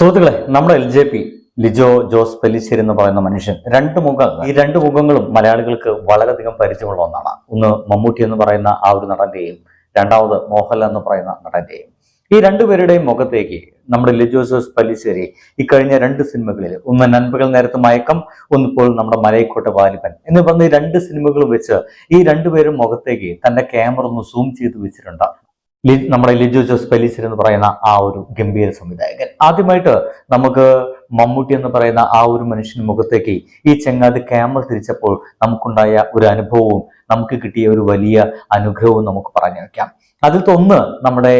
സുഹൃത്തുക്കളെ നമ്മുടെ L J P Lijo Jose Pellissery എന്ന് പറയുന്ന മനുഷ്യൻ രണ്ട് മുഖങ്ങൾ ഈ രണ്ട് മുഖങ്ങളും മലയാളികൾക്ക് വളരെയധികം പരിചയമുള്ള ഒന്നാണ്. ഒന്ന് മമ്മൂട്ടി എന്ന് പറയുന്ന ആ ഒരു നടന്റെയും രണ്ടാമത് മോഹൻലാൽ എന്ന് പറയുന്ന നടന്റെയും. ഈ രണ്ടുപേരുടെയും മുഖത്തേക്ക് നമ്മുടെ ലിജോ ജോസ് പല്ലിശ്ശേരി ഈ കഴിഞ്ഞ രണ്ട് സിനിമകളിൽ ഒന്ന് നൻപകൽ നേരത്ത് മയക്കം ഒന്നിപ്പോൾ നമ്മുടെ മലയക്കോട്ട വാലിപ്പൻ എന്ന് പറഞ്ഞ ഈ രണ്ട് സിനിമകളും വെച്ച് ഈ രണ്ടുപേരും മുഖത്തേക്ക് തന്റെ ക്യാമറ ഒന്ന് സൂം ചെയ്ത് വെച്ചിട്ടുണ്ട്. നമ്മുടെ ലിജു ജോസ് പെലീസർ എന്ന് പറയുന്ന ആ ഒരു ഗംഭീര സംവിധായകൻ. ആദ്യമായിട്ട് നമുക്ക് മമ്മൂട്ടി എന്ന് പറയുന്ന ആ ഒരു മനുഷ്യൻ മുഖത്തേക്ക് ഈ ചെങ്ങാതി ക്യാമറ തിരിച്ചപ്പോൾ നമുക്കുണ്ടായ ഒരു അനുഭവവും നമുക്ക് കിട്ടിയ ഒരു വലിയ അനുഗ്രഹവും നമുക്ക് പറഞ്ഞു വയ്ക്കാം. അതിൽ തൊന്ന് നമ്മുടെ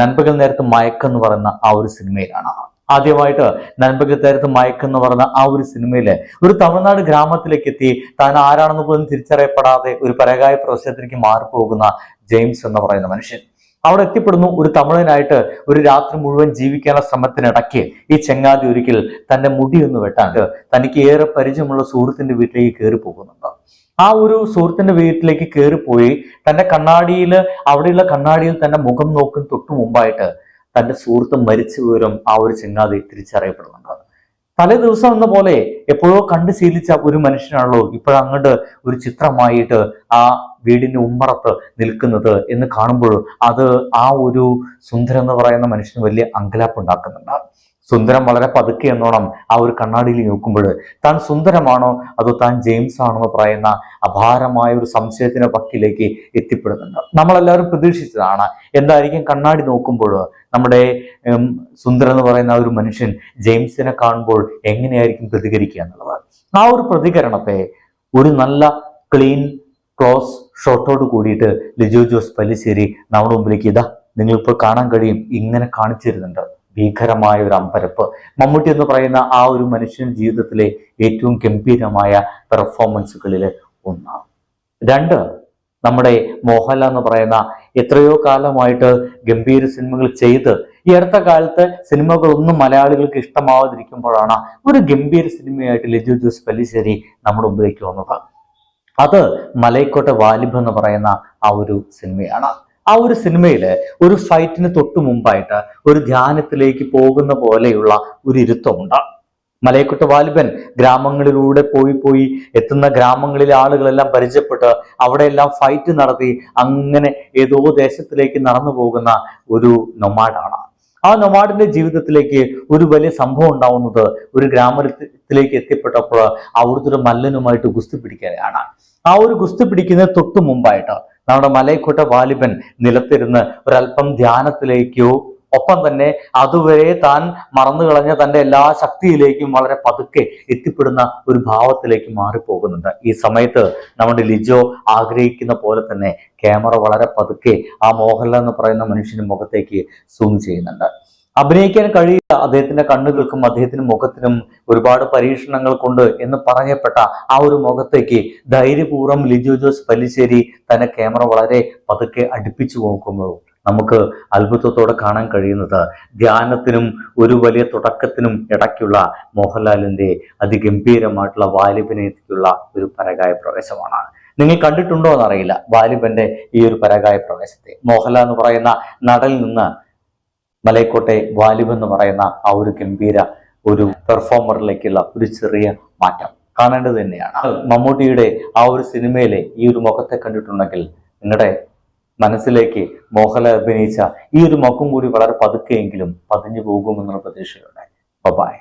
നൻപകൽ നേരത്ത് മയക്കം എന്ന് പറയുന്ന ആ ഒരു സിനിമയിലാണ്. ആദ്യമായിട്ട് നൻപകൽ നേരത്ത് മയക്കം എന്ന് പറയുന്ന ആ ഒരു സിനിമയിൽ ഒരു തമിഴ്നാട് ഗ്രാമത്തിലേക്ക് എത്തി താൻ ആരാണെന്ന് പോലും തിരിച്ചറിയപ്പെടാതെ ഒരു പരകായ പ്രവേശനത്തിലേക്ക് മാറിപ്പോകുന്ന ജെയിംസ് എന്ന് പറയുന്ന മനുഷ്യൻ. അവിടെ എത്തിപ്പെടുന്നു ഒരു തമിഴനായിട്ട് ഒരു രാത്രി മുഴുവൻ ജീവിക്കാനുള്ള ശ്രമത്തിനിടയ്ക്ക് ഈ ചെങ്ങാതി ഒരിക്കൽ തന്റെ മുടി ഒന്ന് വെട്ടാണ്ട് തനിക്ക് ഏറെ പരിചയമുള്ള സുഹൃത്തിന്റെ വീട്ടിലേക്ക് കയറി പോകുന്നുണ്ട്. ആ ഒരു സുഹൃത്തിന്റെ വീട്ടിലേക്ക് കയറിപ്പോയി തന്റെ കണ്ണാടിയിൽ അവിടെയുള്ള കണ്ണാടിയിൽ തന്റെ മുഖം നോക്കും തൊട്ടു മുമ്പായിട്ട് തന്റെ സുഹൃത്ത് മരിച്ച വിവരം ആ ഒരു ചെങ്ങാതി തിരിച്ചറിയപ്പെടുന്നുണ്ട്. തലേ ദിവസം എന്ന പോലെ എപ്പോഴോ കണ്ട് ശീലിച്ച ഒരു മനുഷ്യനാണല്ലോ ഇപ്പോഴങ്ങോട്ട് ഒരു ചിത്രമായിട്ട് ആ വീടിന്റെ ഉമ്മറത്ത് നിൽക്കുന്നത് എന്ന് കാണുമ്പോൾ അത് ആ ഒരു സുന്ദരം എന്ന് പറയുന്ന മനുഷ്യന് വലിയ അങ്കലാപ്പ് ഉണ്ടാക്കുന്നുണ്ട്. സുന്ദരം വളരെ പതുക്കെ എന്നോണം ആ ഒരു കണ്ണാടിയിൽ നോക്കുമ്പോൾ താൻ സുന്ദരമാണോ അതോ താൻ ജെയിംസ് ആണോ എന്ന് പറയുന്ന അപാരമായ ഒരു സംശയത്തിന്റെ പക്കിലേക്ക് എത്തിപ്പെടുന്നുണ്ട്. നമ്മളെല്ലാവരും പ്രതീക്ഷിച്ചതാണ് എന്തായിരിക്കും കണ്ണാടി നോക്കുമ്പോൾ നമ്മുടെ സുന്ദരം എന്ന് പറയുന്ന ഒരു മനുഷ്യൻ ജെയിംസിനെ കാണുമ്പോൾ എങ്ങനെയായിരിക്കും പ്രതികരിക്കുക എന്നുള്ളത്. ആ ഒരു പ്രതികരണത്തെ ഒരു നല്ല ക്ലീൻ ക്ലോസ് ഷോട്ടോട് കൂടിയിട്ട് ലിജോ ജോസ് പല്ലിശ്ശേരി നമ്മുടെ മുമ്പിലേക്ക് ഇതാ നിങ്ങൾ ഇപ്പോൾ കാണാൻ കഴിയും ഇങ്ങനെ കാണിച്ചു തരുന്നുണ്ട്. ഭീകരമായ ഒരു അമ്പരപ്പ്. മമ്മൂട്ടി എന്ന് പറയുന്ന ആ ഒരു മനുഷ്യൻ ജീവിതത്തിലെ ഏറ്റവും ഗംഭീരമായ പെർഫോമൻസുകളിൽ ഒന്നാണ്. രണ്ട് നമ്മുടെ മോഹൻലാൽ എന്ന് പറയുന്ന എത്രയോ കാലമായിട്ട് ഗംഭീര സിനിമകൾ ചെയ്ത് ഈ അടുത്ത കാലത്ത് സിനിമകളൊന്നും മലയാളികൾക്ക് ഇഷ്ടമാവാതിരിക്കുമ്പോഴാണ് ഒരു ഗംഭീര സിനിമയായിട്ട് ലിജു ജോസ് പല്ലിശ്ശേരി നമ്മുടെ മുമ്പിലേക്ക് വന്നത്. അത് മലൈക്കോട്ടെ വാലിബ് എന്ന് പറയുന്ന ആ ഒരു സിനിമയാണ്. ആ ഒരു സിനിമയിൽ ഒരു ഫൈറ്റിന് തൊട്ടു മുമ്പായിട്ട് ഒരു ധ്യാനത്തിലേക്ക് പോകുന്ന പോലെയുള്ള ഒരു ഇരുത്തമുണ്ട് മലയക്കുട്ട വാലിബൻ ഗ്രാമങ്ങളിലൂടെ പോയി പോയി എത്തുന്ന ഗ്രാമങ്ങളിലെ ആളുകളെല്ലാം പരിചയപ്പെട്ട് അവിടെയെല്ലാം ഫൈറ്റ് നടത്തി അങ്ങനെ ഏതോ ദേശത്തിലേക്ക് നടന്നു പോകുന്ന ഒരു നൊമാഡാണ്. ആ നൊമാഡിന്റെ ജീവിതത്തിലേക്ക് ഒരു വലിയ സംഭവം ഉണ്ടാവുന്നത് ഒരു ഗ്രാമത്തിലേക്ക് എത്തിപ്പെട്ടപ്പോൾ അവിടുത്തെ ഒരു മല്ലനുമായിട്ട് ഗുസ്തി പിടിക്കാനാണ് ആ ഒരു ഗുസ്തി പിടിക്കുന്ന തൊട്ടു മുമ്പായിട്ട് നമ്മുടെ മലയക്കോട്ട വാലിബൻ നിലത്തിരുന്ന് ഒരല്പം ധ്യാനത്തിലേക്കോ ഒപ്പം തന്നെ അതുവരെ താൻ മറന്നു കളഞ്ഞ തന്റെ എല്ലാ ശക്തിയിലേക്കും വളരെ പതുക്കെ എത്തിപ്പെടുന്ന ഒരു ഭാവത്തിലേക്ക് മാറിപ്പോകുന്നുണ്ട്. ഈ സമയത്ത് നമ്മുടെ ലിജോ ആഗ്രഹിക്കുന്ന പോലെ തന്നെ ക്യാമറ വളരെ പതുക്കെ ആ മോഹൻലാൽ എന്ന് പറയുന്ന മനുഷ്യന്റെ മുഖത്തേക്ക് സൂം ചെയ്യുന്നുണ്ട്. അഭിനയിക്കാൻ കഴിയില്ല. അദ്ദേഹത്തിന്റെ കണ്ണുകൾക്കും അദ്ദേഹത്തിന്റെ മുഖത്തിനും ഒരുപാട് പരീക്ഷണങ്ങൾ കൊണ്ട് എന്ന് പറയപ്പെട്ട ആ ഒരു മുഖത്തേക്ക് ധൈര്യപൂർവം ലിജു ജോസ് പല്ലിശ്ശേരി തന്നെ ക്യാമറ വളരെ പതുക്കെ അടുപ്പിച്ചു നോക്കുന്നത് നമുക്ക് അത്ഭുതത്തോടെ കാണാൻ കഴിയുന്നത് ധ്യാനത്തിനും ഒരു വലിയ തുടക്കത്തിനും ഇടയ്ക്കുള്ള മോഹൻലാലിന്റെ അതിഗംഭീരമായിട്ടുള്ള വാലിബിനേക്കുള്ള ഒരു പരകായ പ്രവേശമാണ്. നിങ്ങൾ കണ്ടിട്ടുണ്ടോ എന്നറിയില്ല. വാലിബന്റെ ഈ ഒരു പരകായ പ്രവേശത്തെ. മോഹൻലാൽ എന്ന് പറയുന്ന നടനിൽ നിന്ന് മലയക്കോട്ടെ വാലിബ് എന്ന് പറയുന്ന ആ ഒരു ഗംഭീര ഒരു പെർഫോമറിലേക്കുള്ള ഒരു ചെറിയ മാറ്റം കാണേണ്ടത് തന്നെയാണ്. മമ്മൂട്ടിയുടെ ആ ഒരു സിനിമയിലെ ഈ ഒരു മുഖത്തെ കണ്ടിട്ടുണ്ടെങ്കിൽ നിങ്ങളുടെ മനസ്സിലേക്ക് മോഹൻലാൽ അഭിനയിച്ച ഈ ഒരു മുഖം കൂടി വളരെ പതുക്കെയെങ്കിലും പതിഞ്ഞു പോകുമെന്നുള്ള പ്രതീക്ഷയുണ്ട് ബൈ